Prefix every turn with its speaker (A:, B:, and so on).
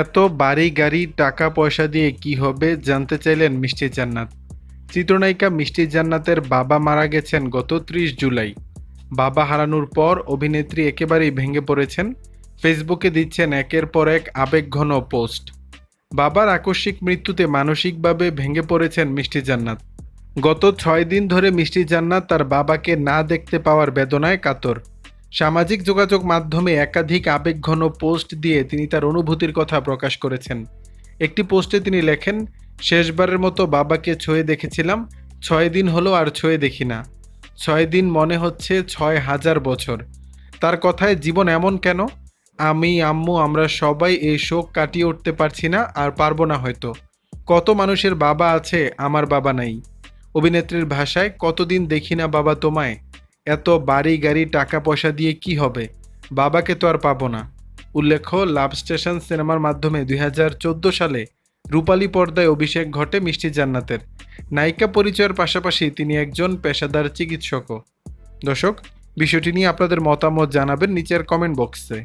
A: এত বাড়ি গাড়ি টাকা পয়সা দিয়ে কি হবে জানতে চাইলেন মিষ্টি জান্নাত। চিত্রনায়িকা মিষ্টি জান্নাতের বাবা মারা গেছেন গত ত্রিশ জুলাই। বাবা হারানোর পর অভিনেত্রী একেবারেই ভেঙে পড়েছেন। ফেসবুকে দিচ্ছেন একের পর এক আবেগঘন পোস্ট। বাবার আকস্মিক মৃত্যুতে মানসিকভাবে ভেঙে পড়েছেন মিষ্টি জান্নাত। গত ছয় দিন ধরে মিষ্টি জান্নাত তার বাবাকে না দেখতে পাওয়ার বেদনায় কাতর। সামাজিক যোগাযোগ মাধ্যমে একাধিক আবেগঘন পোস্ট দিয়ে তিনি তার অনুভূতির কথা প্রকাশ করেছেন। একটি পোস্টে তিনি লেখেন, শেষবারের মতো বাবাকে ছুঁয়ে দেখেছিলাম, ছয় দিন হলো আর ছুঁয়ে দেখি না। ছয় দিন মনে হচ্ছে ছয় হাজার বছর। তার কথায় জীবন এমন কেন? আমি, আম্মু, আমরা সবাই এই শোক কাটিয়ে উঠতে পারছি না আর পারব না হয়তো। কত মানুষের বাবা আছে, আমার বাবা নাই। অভিনেত্রীর ভাষায়, কতদিন দেখি না বাবা তোমায়? এত বাড়ি গাড়ি টাকা পয়সা দিয়ে কি হবে? বাবাকে তো আর পাবো না। উল্লেখ্য, লাভ স্টেশন সিনেমার মাধ্যমে দুই হাজার চোদ্দ সালে রূপালী পর্দায় অভিষেক ঘটে মিষ্টি জান্নাতের। নায়িকা পরিচয়ের পাশাপাশি তিনি একজন পেশাদার চিকিৎসকও। দর্শক, বিষয়টি নিয়ে আপনাদের মতামত জানাবেন নিচের কমেন্ট বক্সে